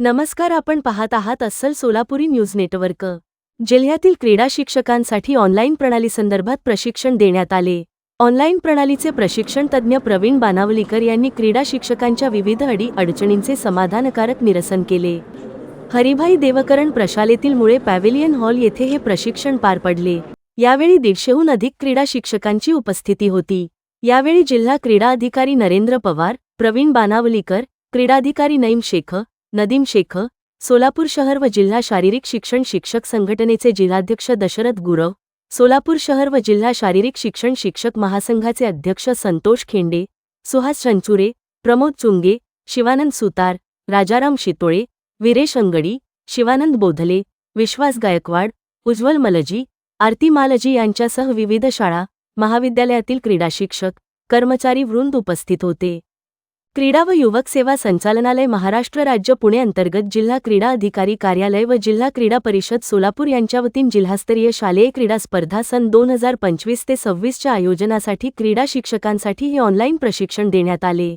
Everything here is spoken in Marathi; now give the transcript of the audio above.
नमस्कार आपण पाहत आहात अस्सल सोलापुरी न्यूज नेटवर्क. जिल्ह्यातील क्रीडा शिक्षकांसाठी ऑनलाईन प्रणालीसंदर्भात प्रशिक्षण देण्यात आले. ऑनलाईन प्रणालीचे प्रशिक्षण तज्ज्ञ प्रवीण बानावलीकर यांनी क्रीडा शिक्षकांच्या विविध अडी अडचणींचे समाधानकारक निरसन केले. हरिभाई देवकरण प्रशालेतील मुळे पॅव्हिलियन हॉल येथे हे प्रशिक्षण पार पडले. यावेळी दीडशेहून अधिक क्रीडा शिक्षकांची उपस्थिती होती. यावेळी जिल्हा क्रीडा अधिकारी नरेंद्र पवार प्रवीण बानावलीकर क्रीडाधिकारी नईम शेख नदीम शेख सोलापूर शहर व जिल्हा शारीरिक शिक्षण शिक्षक संघटनेचे जिल्हाध्यक्ष दशरथ गुरव सोलापूर शहर व जिल्हा शारीरिक शिक्षण शिक्षक महासंघाचे अध्यक्ष संतोष खेंडे सुहास चंचुरे प्रमोद चुंगे शिवानंद सुतार राजाराम शितोळे विरेश अंगडी शिवानंद बोधले विश्वास गायकवाड उज्ज्वल मलजी आरती मालजी यांच्यासह विविध शाळा महाविद्यालयातील क्रीडा शिक्षक कर्मचारी वृंद उपस्थित होते. क्रीडा व युवक सेवा संचालनालय महाराष्ट्र राज्य पुणे अंतर्गत जिल्हा क्रीडा अधिकारी कार्यालय व जिल्हा क्रीडा परिषद सोलापूर यांच्या वतीन जिल्हास्तरीय शालेय क्रीडा स्पर्धा सन दोन हजार पंचवीस ते सव्वीसच्या आयोजनासाठी क्रीडा शिक्षकांसाठी हे ऑनलाईन प्रशिक्षण देण्यात आले.